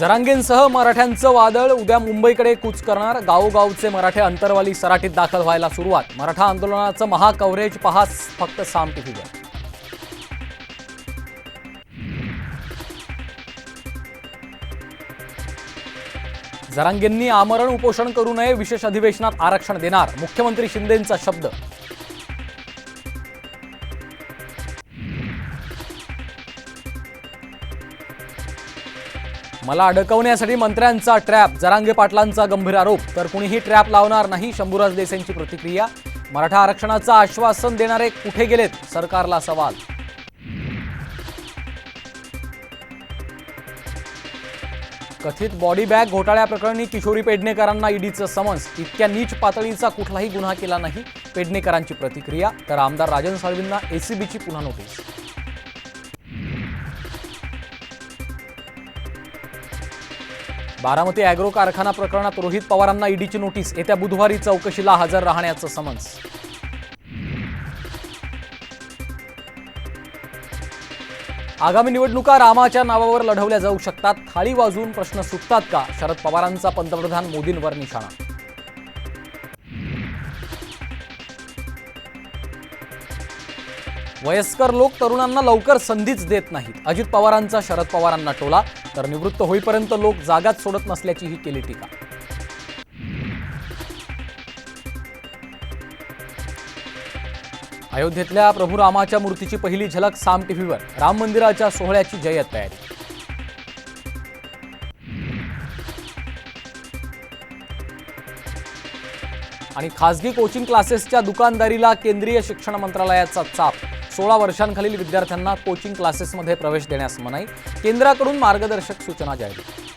जरांगेंसह मराठ्यांचं वादळ उद्या मुंबईकडे कूच करणार. गावोगावचे मराठे अंतरवाली सराटीत दाखल व्हायला सुरुवात. मराठा आंदोलनाचं महाकव्हरेज पहा फक्त साम टीव्हीवर जरांगेंनी आमरण उपोषण करू नये विशेष अधिवेशनात आरक्षण देणार मुख्यमंत्री शिंदेंचा शब्द मला अडकवण्यासाठी मंत्र्यांचा ट्रॅप जरांगे पाटलांचा गंभीर आरोप. तर कुणीही ट्रॅप लावणार नाही शंभूराज देसाईंची प्रतिक्रिया. मराठा आरक्षणाचं आश्वासन देणारे कुठे गेलेत? सरकारला सवाल. कथित बॉडी बॅग घोटाळ्याप्रकरणी किशोरी पेडणेकरांना ईडीचं समन्स. इतक्या नीच पातळीचा कुठलाही गुन्हा केला नाही पेडणेकरांची प्रतिक्रिया. तर आमदार राजन साळवींना एसीबीची पुन्हा नोटीस. बारामती अॅग्रो कारखाना प्रकरणात रोहित पवारांना ईडीची नोटीस. येत्या बुधवारी चौकशीला हजर राहण्याचं समन्स. आगामी निवडणुका रामाच्या नावावर लढवल्या जाऊ शकतात. थाळी वाजवून प्रश्न सुटतात का? शरद पवारांचा पंतप्रधान मोदींवर निशाणा वयस्कर लोक तरुणांना लवकर संधीच देत नाहीत. अजित पवारांचा शरद पवारांना टोला तर निवृत्त होईपर्यंत लोक जागाच सोडत नसल्याचीही केली टीका. अयोध्येतल्या प्रभू रामाच्या मूर्तीची पहिली झलक साम टीव्हीवर. राम मंदिराच्या सोहळ्याची जय्यत तयारी. आणि खासगी कोचिंग क्लासेसच्या दुकानदारीला केंद्रीय शिक्षण मंत्रालयाचा चाप. सोळा वर्षांखालील विद्यार्थ्यांना कोचिंग क्लासेसमध्ये प्रवेश देण्यास मनाई. केंद्राकडून मार्गदर्शक सूचना जाहीर